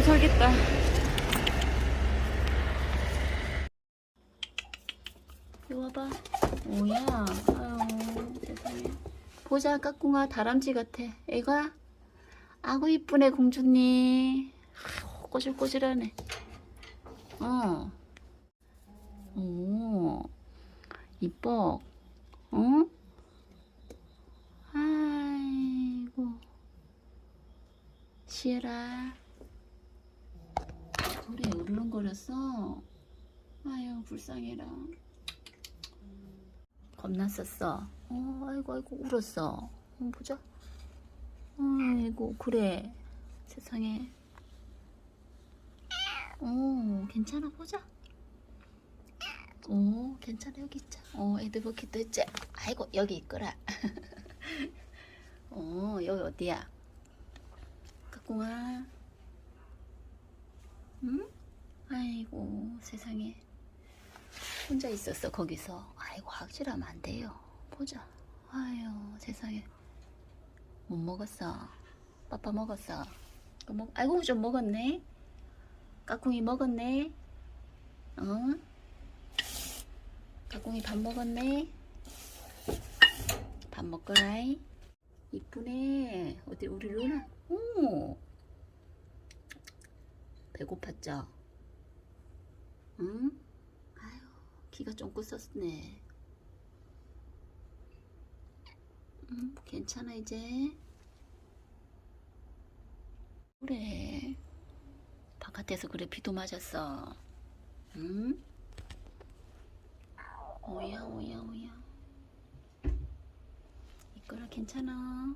너무 설겠다. 이와봐. 뭐야? 아유, 세상에. 보자, 까꿍아. 다람쥐 같아. 애가? 아구 이쁘네, 공주님. 꼬질꼬질하네. 어. 오. 이뻐. 어? 아이고. 시에라. 그래, 울렁거렸어. 아유, 불쌍해라. 겁났었어. 어, 아이고, 아이고, 울었어. 어, 보자. 아이고, 그래. 세상에. 어, 괜찮아, 보자. 오, 괜찮아, 여기 있자. 어, 에드버킷도 있지. 아이고, 여기 있거라. 어, 여기 어디야? 까꿍아. 응? 아이고, 세상에. 혼자 있었어, 거기서. 아이고, 확실하면 안 돼요. 보자. 아유, 세상에. 못 먹었어. 빠빠 먹었어. 또 먹, 아이고, 좀 먹었네. 까꿍이 먹었네. 어? 까꿍이 밥 먹었네. 밥 먹거라이. 이쁘네. 어디 우리 루나? 오. 배고팠죠? 응? 아유, 기가 쫑긋 썼네. 음, 괜찮아, 이제. 그래. 바깥에서 그래, 비도 맞았어. 응? 오야, 오야, 오야. 이거라, 괜찮아.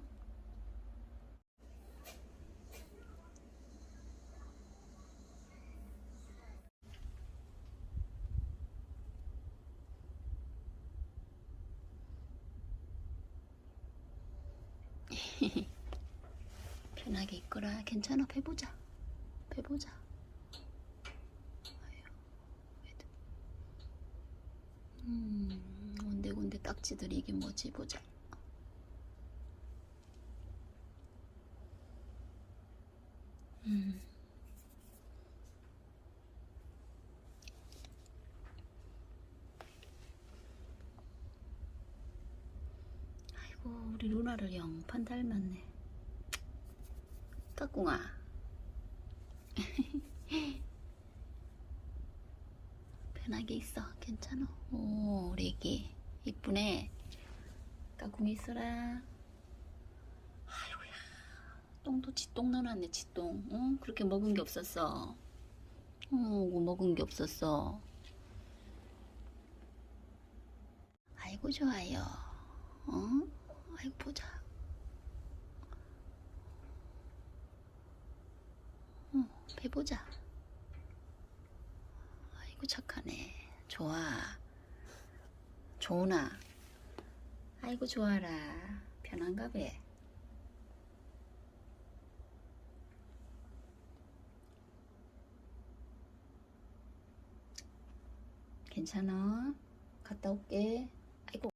편하게 있거라. 괜찮아. 배보자. 배보자. 음, 온데곤데 딱지들이 이게 뭐지? 보자. 음. 아이고, 우리 루나를 영판 닮았네. 까꿍아. 편하게 있어. 괜찮아. 오, 우리 애기. 이쁘네. 까꿍이 있어라. 아이고야. 똥도 지똥 넣어놨네, 지똥. 응? 그렇게 먹은 게 없었어. 어, 먹은 게 없었어. 아이고, 좋아요. 어? 아이고, 보자. 어, 배보자. 아이고 착하네. 좋아. 좋으나. 아이고 좋아라. 편한가 봐. 괜찮아. 갔다 올게.